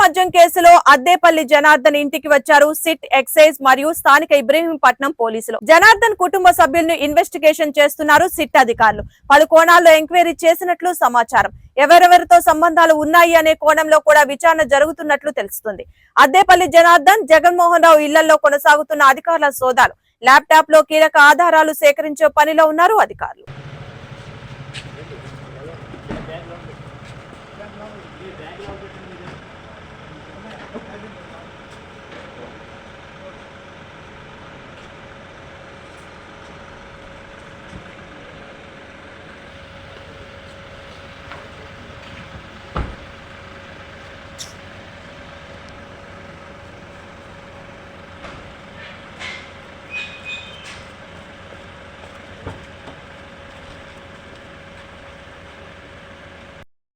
మద్యం కేసులో అద్దేపల్లి జనార్దన్ ఇంటికి వచ్చారు. సిట్ ఎక్సైజ్ మరియు స్థానిక ఇబ్రహీంపట్నం పోలీసులు. జనార్దన్ కుటుంబ సభ్యులను ఇన్వెస్టిగేషన్ చేస్తున్నారు సిట్ అధికారులు. పలు కోణాల్లో ఎంక్వైరీ చేసినట్లు సమాచారం. ఎవరెవరితో సంబంధాలు ఉన్నాయి అనే కోణంలో కూడా విచారణ జరుగుతున్నట్లు తెలుస్తుంది. అద్దేపల్లి జనార్దన్ జగన్మోహన్ రావు ఇళ్ళలో కొనసాగుతున్న అధికారుల సోదాలు. ల్యాప్టాప్లో కీలక ఆధారాలు సేకరించే పనిలో ఉన్నారు అధికారులు.